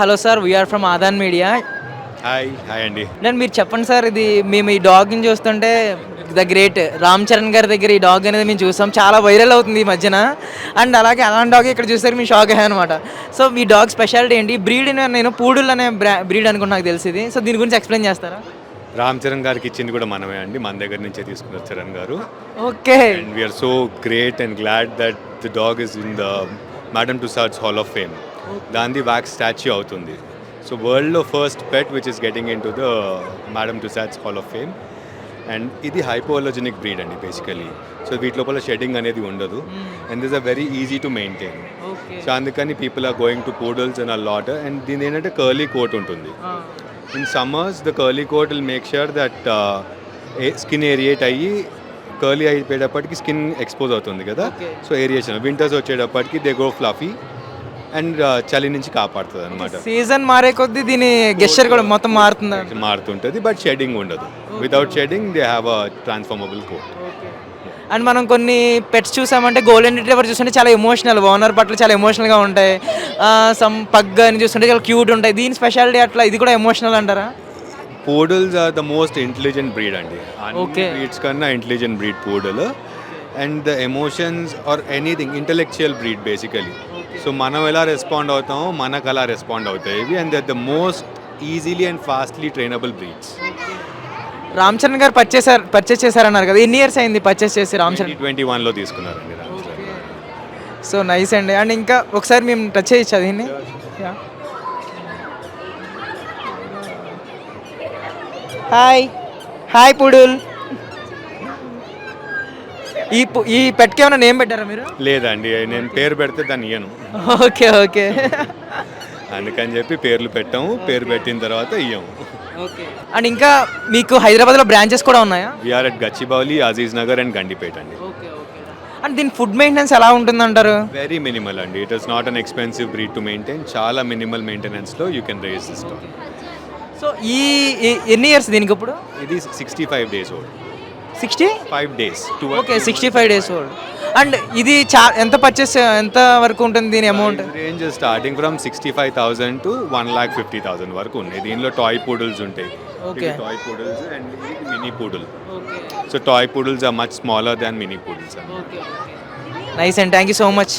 Hello sir we're from Aadhan media hi hi అండి నేను మీరు చెప్పండి సార్ ఇది మేము ఈ డాగ్ని చూస్తుంటే ద గ్రేట్ రామ్ చరణ్ గారి దగ్గర ఈ డాగ్ అనేది మేము చూసాం. చాలా వైరల్ అవుతుంది ఈ మధ్యన. అండ్ అలాగే అలాంటి డాగ్ ఇక్కడ చూసారు మీ షాక్ అయ్యాను అనమాట సో మీ డాగ్ స్పెషాలిటీ ఏంటి? బ్రీడ్ నేను పూడుల్ అనే బ్రీడ్ అనుకుని నాకు తెలిసింది సో దీని గురించి ఎక్స్ప్లెయిన్ చేస్తారా? రామ్ చరణ్ గారికి ఇచ్చింది కూడా మనమే అండి. మన దగ్గర నుంచే తీసుకున్నారు చరణ్ గారు. Okay and we're so great and glad that the dog is in the Madame Tussauds hall of fame దాని వ్యాక్స్ స్టాచ్యూ అవుతుంది. సో వరల్డ్లో first pet which is getting into the Madame Tussauds hall of fame and ఇది hypoallergenic breed అండి basically so వీటి లోపల shedding అనేది ఉండదు. And this a very easy to maintain so అందుకని people are going to poodles and a lot and దీని ఏంటంటే curly coat ఉంటుంది. In summers the curly coat will make sure that skin aerate అయ్యి curly అయిపోయేటప్పటికి skin expose అవుతుంది కదా. So aeration winters వచ్చేటప్పటికి they go fluffy and చలి నుంచి కాపాడుతుంది అనమాట సీజన్ మారే కొద్దీ దీని గెస్చర్ కూడా మొత్తం మారుతుందా మారుతుంటుంది బట్ షెడ్డింగ్ ఉండదు. Without shedding they have a transformable coat and మనం కొన్ని పెట్స్ చూసామంటే గోల్డెన్ రిట్రీవర్ చూస్తుంటే చాలా ఎమోషనల్ ఓనర్ పట్ల చాలా ఎమోషనల్గా ఉంటాయి. సమ్ పగ్ అని చూస్తుంటే చాలా క్యూట్ ఉంటాయి. దీని స్పెషాలిటీ అట్లా ఇది కూడా ఎమోషనల్ అంటారా? Poodles are the most intelligent breed అండి. Okay. బ్రీడ్స్ కన్నా intelligent breed poodle and the emotions are anything intellectual breed basically so మనం ఎలా రెస్పాండ్ అవుతామో మనకు అలా రెస్పాండ్ అవుతాయి. ఇవి and the most easily and fastly trainable breeds Ram Charan గారు పర్చేస్ పర్చేస్ చేశారన్నారు కదా. ఎన్ని ఇయర్స్ అయింది పర్చేస్ చేసి రామ్ చరణ్? ట్వంటీ వన్లో తీసుకున్నారండి రామ్ చరణ్ గారు. సో నైస్ అండి. అండ్ ఇంకా ఒకసారి మేము టచ్ చేయొచ్చా దీన్ని? హాయ్ హాయ్ పుడుల్ ఈ పు- ఈ పెట్కి ఏమైనా నేమ్ పెట్టారా మీరు? లేదండి నేను పేరు పెడితే దాన్ని ఇయ్యను. Okay okay. అందుకని చెప్పి పేర్లు పెట్టాము. పేరు పెట్టిన తర్వాత ఇయ్యము. ఓకే. అండ్ ఇంకా మీకు హైదరాబాద్లో బ్రాంచెస్ కూడా ఉన్నాయా? We're at Gachibowli Aziz Nagar and Gandipet అండి. Okay okay. అండ్ దీని ఫుడ్ మెయింటెనెన్స్ ఎలా ఉంటుందంటారు? వెరీ మినిమల్ అండి. It is not an expensive breed to maintain చాలా minimal మెయింటెనెన్స్లో you can raise this dog so ఈ ఈ- ఎన్ని ఇయర్స్ దీనికి ఇప్పుడు? ఇది sixty five days old sixty five days okay sixty five days old and ఇది చా ఎంత పర్చేస్ ఎంత వరకు ఉంటుంది దీని amount range starting from sixty five thousand to one lakh fifty thousand వరకు ఉన్నాయి. దీనిలో టాయ్ పూడల్స్ ఉంటాయి. Okay. Toy poodles and mini poodle so toy poodles are much smaller than mini poodles nice and thank you so much